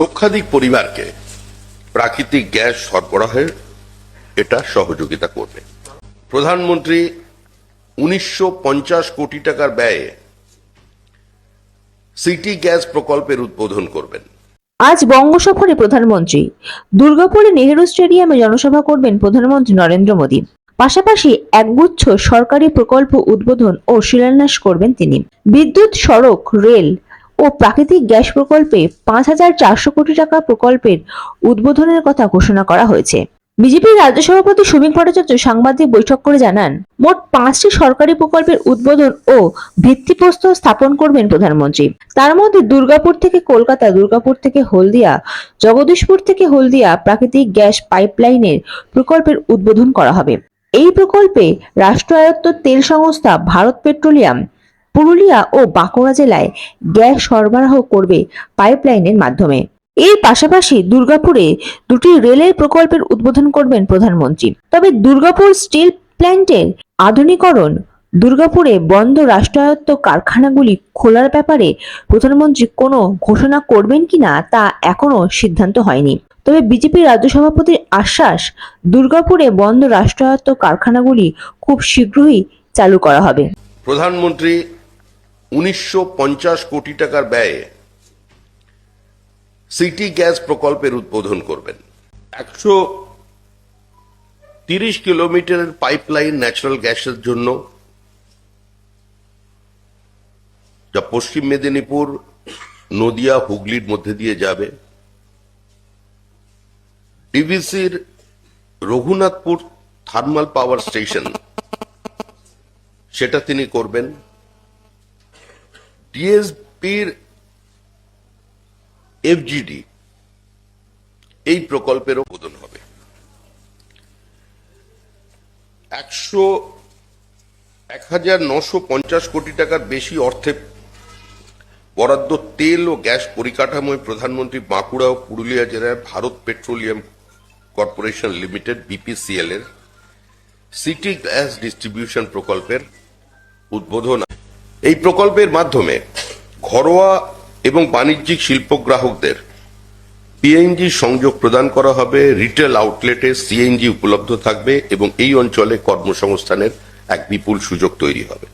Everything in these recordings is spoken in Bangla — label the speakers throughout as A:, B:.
A: লক্ষাধিক পরিবারকে প্রাকৃতিক গ্যাস সরবরাহের এটা সহযোগিতা করবে। প্রধানমন্ত্রী উনিশশো কোটি টাকার ব্যয়ে সিটি গ্যাস প্রকল্পের উদ্বোধন করবেন।
B: আজ বঙ্গসফরে প্রধানমন্ত্রী, দুর্গাপুরে নেহেরু স্টেডিয়ামে জনসভা করবেন প্রধানমন্ত্রী নরেন্দ্র মোদী। পাশাপাশি একগুচ্ছ সরকারি প্রকল্প উদ্বোধন ও শিলান্যাস করবেন তিনি। বিদ্যুৎ সড়ক, রেল ও প্রাকৃতিক গ্যাস প্রকল্পে পাঁচ হাজার চারশো কোটি টাকা প্রকল্পের উদ্বোধনের কথা ঘোষণা করা হয়েছে। বিজেপির রাজ্য সভাপতি সুমিক ভট্টাচার্য সাংবাদিক বৈঠক করে জানান, মোট পাঁচটি সরকারি প্রকল্পের উদ্বোধন ও ভিত্তিপ্রস্তর স্থাপন করবেন প্রধানমন্ত্রী। তার মধ্যে দুর্গাপুর থেকে কলকাতা, দুর্গাপুর থেকে হলদিয়া, জগদীশপুর থেকে হলদিয়া প্রাকৃতিক গ্যাস পাইপলাইনের প্রকল্পের উদ্বোধন করা হবে। এই প্রকল্পে রাষ্ট্রায়ত্ত তেল সংস্থা ভারত পেট্রোলিয়াম পুরুলিয়া ও বাঁকুড়া জেলায় গ্যাস সরবরাহ করবে পাইপলাইনের মাধ্যমে। এর পাশাপাশি দুর্গাপুরে দুটি রেলের প্রকল্পের উদ্বোধন করবেন প্রধানমন্ত্রী। তবে দুর্গাপুর স্টিল প্ল্যান্টের আধুনিকরণ, দুর্গাপুরে বন্ধ রাষ্ট্রায়ত্ত কারখানাগুলি খোলার ব্যাপারে প্রধানমন্ত্রী কোনো ঘোষণা করবেন কিনা তা এখনও সিদ্ধান্ত হয়নি। তবে বিজেপি রাজ্য সভাপতির আশ্বাস, দুর্গাপুরে বন্ধ রাষ্ট্রায়ত্ত কারখানাগুলি খুব শীঘ্রই চালু করা হবে।
A: প্রধানমন্ত্রী উনিশশো পঞ্চাশ কোটি টাকার ব্যয়ে সিটি গ্যাস প্রকল্পের উদ্বোধন করবেন। একশো তিরিশ কিলোমিটারের পাইপলাইন ন্যাচারাল গ্যাসের জন্য, যা পশ্চিম মেদিনীপুর, নদিয়া, হুগলির মধ্যে দিয়ে যাবে। ডিভিসির রঘুনাথপুর থার্মাল পাওয়ার স্টেশন, সেটা তিনি করবেন। ডিএসপির এফজিডি এই প্রকল্পের উদ্বোধন হবে। একশো এক হাজার নশো পঞ্চাশ কোটি টাকার বেশি অর্থে বরাদ্দ তেল ও গ্যাস পরিকাঠামোয় প্রধানমন্ত্রী বাঁকুড়া ও পুরুলিয়া জেলায় Bharat petroleum corporation limited, BPCL এর সিটি গ্যাস ডিস্ট্রিবিউশন প্রকল্পের উদ্বোধন এই প্রকল্পের মাধ্যমে ঘরোয়া এবং বাণিজ্যিক শিল্প গ্রাহকদের পিএনজি সংযোগ প্রদান করা হবে রিটেল আউটলেটে সিএনজি উপলব্ধ থাকবে এবং এই অঞ্চলে কর্মসংস্থানের এক বিপুল সুযোগ তৈরি হবে।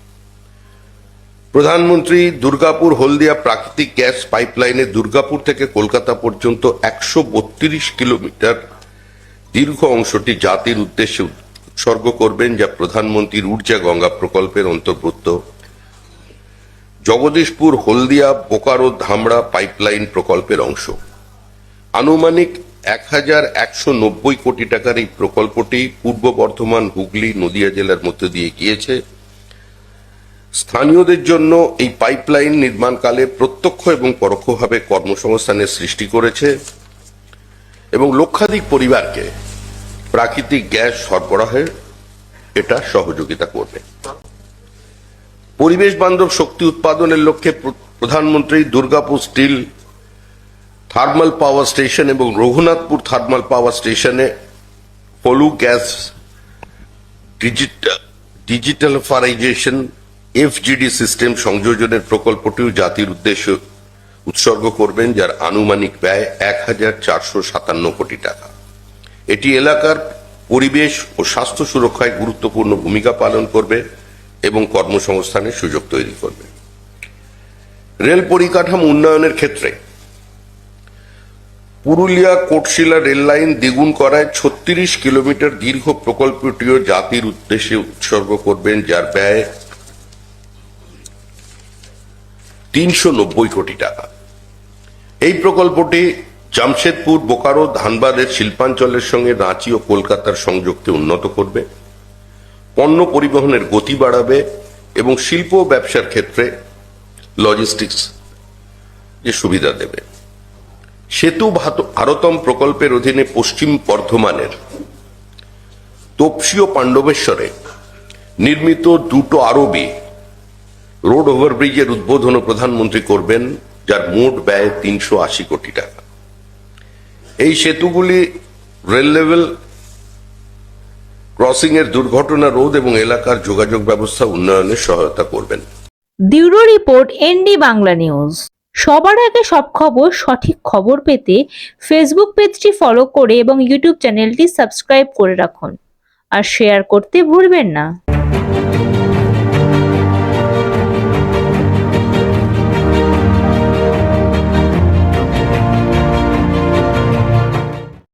A: প্রধানমন্ত্রী দুর্গাপুর হলদিয়া প্রাকৃতিক গ্যাস পাইপলাইনে দুর্গাপুর থেকে কলকাতা পর্যন্ত একশো বত্রিশ কিলোমিটার দীর্ঘ অংশটি জাতির উদ্দেশ্যে উৎসর্গ করবেন, যা প্রধানমন্ত্রীর ঊর্জা গঙ্গা প্রকল্পের অন্তর্ভুক্ত। জগদীশপুর, হলদিয়া, বোকারো ধামড়া পাইপলাইন প্রকল্পের অংশ। আনুমানিক এক হাজার একশো নব্বই কোটি টাকার এই প্রকল্পটি পূর্ব বর্ধমান, হুগলি, নদিয়া জেলার মধ্যে দিয়ে গিয়েছে। স্থানীয়দের জন্য এই পাইপলাইন নির্মাণকালে প্রত্যক্ষ এবং পরোক্ষভাবে কর্মসংস্থানের সৃষ্টি করেছে এবং লক্ষাধিক পরিবারকে প্রাকৃতিক গ্যাস সরবরাহের এটা সহযোগিতা করবে। পরিবেশ বান্ধব শক্তি উৎপাদনের লক্ষ্যে প্রধানমন্ত্রী Durgapur steel thermal power station এবং রঘুনাথপুর থার্মাল পাওয়ার স্টেশনে flue gas desulphurisation FGD system সংযোজনের প্রকল্পটিও জাতির উদ্দেশ্যে উৎসর্গ করবেন, যার আনুমানিক ব্যয় এক হাজার চারশো সাতান্ন কোটি টাকা। এটি এলাকার পরিবেশ ও স্বাস্থ্য সুরক্ষায় গুরুত্বপূর্ণ ভূমিকা পালন করবে। এবং কর্মসংস্থানের সুযোগ তৈরি করবে। রেল পরিকাঠামো উন্নয়নের ক্ষেত্রে পুরুলিয়া কোটশিলা রেল লাইন দ্বিগুণ করায় ছত্রিশ কিলোমিটার দীর্ঘ প্রকল্পটিও জাতির উদ্দেশ্যে উৎসর্গ করবেন, যার ব্যয় তিনশো নব্বই কোটি টাকা। এই প্রকল্পটি জামশেদপুর, বোকারো, ধানবাদের, শিল্পাঞ্চলের সঙ্গে রাঁচি ও কলকাতার সংযোগকে উন্নত করবে। পণ্য পরিবহনের গতি বাড়াবে এবং শিল্প ব্যবসার ক্ষেত্রে লজিস্টিক্স যে সুবিধা দেবে। সেতু ভারতম প্রকল্পের অধীনে পশ্চিম বর্ধমানের তপসি ও পাণ্ডবেশ্বরে নির্মিত দুটো আরবি রোড ওভারব্রিজের উদ্বোধনও প্রধানমন্ত্রী করবেন, যার মোট ব্যয় তিনশো আশি কোটি টাকা। এই সেতুগুলি রেল লেভেল ক্রসিং এর দুর্ঘটনা রোধ এবং এলাকার যোগাযোগ ব্যবস্থা উন্নয়নে সহায়তা করবেন।
B: Bureau report, ND Bangla news.
C: সবার আগে সব খবর, সঠিক খবর পেতে ফেসবুক পেজটি ফলো করে এবং ইউটিউব চ্যানেলটি সাবস্ক্রাইব করে রাখুন। আর শেয়ার করতে ভুলবেন না।